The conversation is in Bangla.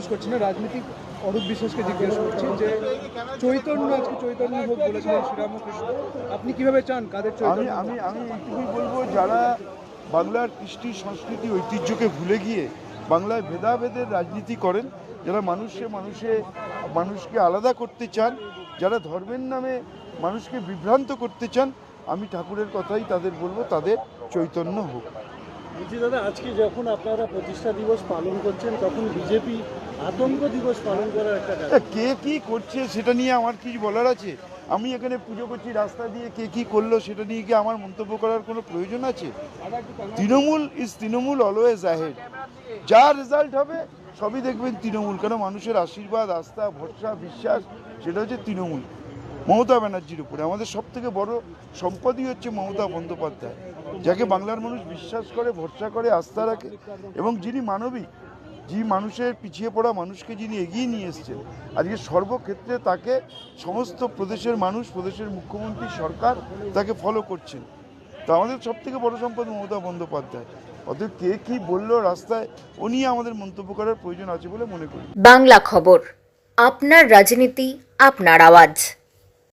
জিজ্ঞেস করছি না রাজনীতিক অরূপ বিশ্বাসকে জিজ্ঞেস করছি যে চৈতন্য আজকে চৈতন্য হোক বলেছিলেন শ্রীরামকৃষ্ণ আপনি কীভাবে চান কাদের আমি চৈতন্য আমি আমি এইটুকুই বলব যারা বাংলার কৃষ্টি সংস্কৃতি ঐতিহ্যকে ভুলে গিয়ে বাংলায় ভেদাভেদের রাজনীতি করেন যারা মানুষে মানুষে মানুষকে আলাদা করতে চান যারা ধর্মের নামে মানুষকে বিভ্রান্ত করতে চান আমি ঠাকুরের কথাই তাদের বলব তাদের চৈতন্য হোক। বলছি দাদা আজকে যখন আপনারা প্রতিষ্ঠা দিবস পালন করছেন তখন বিজেপি আতঙ্ক দিবস পালন করার একটা কে কি করছে সেটা নিয়ে আমার কি বলার আছে? আমি এখানে পুজো করছি রাস্তা দিয়ে কে কি করল সেটা নিয়ে কি আমার মন্তব্য করার কোনো প্রয়োজন আছে? Trinamool is Trinamool always ahead যা রেজাল্ট হবে সবই দেখবেন তৃণমূল। কেন? মানুষের আশীর্বাদ আস্থা ভরসা বিশ্বাস সেটা হচ্ছে তৃণমূল। মমতা ব্যানার্জির উপরে। আমাদের সব থেকে বড় সম্পদই হচ্ছে মমতা বন্দ্যোপাধ্যায় যাকে বাংলার মানুষ বিশ্বাস করে ভরসা করে আস্থা রাখে। এবং যিনি মানবিক যিনি মানুষের পিছিয়ে পড়া মানুষকে যিনি এগিয়ে নিয়ে এসছেন, আজকে সর্বক্ষেত্রে তাকে সমস্ত প্রদেশের মানুষ, প্রদেশের মুখ্যমন্ত্রী সরকার তাকে ফলো করছেন। তা আমাদের সব থেকে বড় সম্পদ মমতা বন্দ্যোপাধ্যায়। অতএব কে কি বলল রাস্তায়, ও নিয়ে আমাদের মন্তব্য করার প্রয়োজন আছে বলে মনে করি। বাংলা খবর, আপনার রাজনীতি, আপনার আওয়াজ।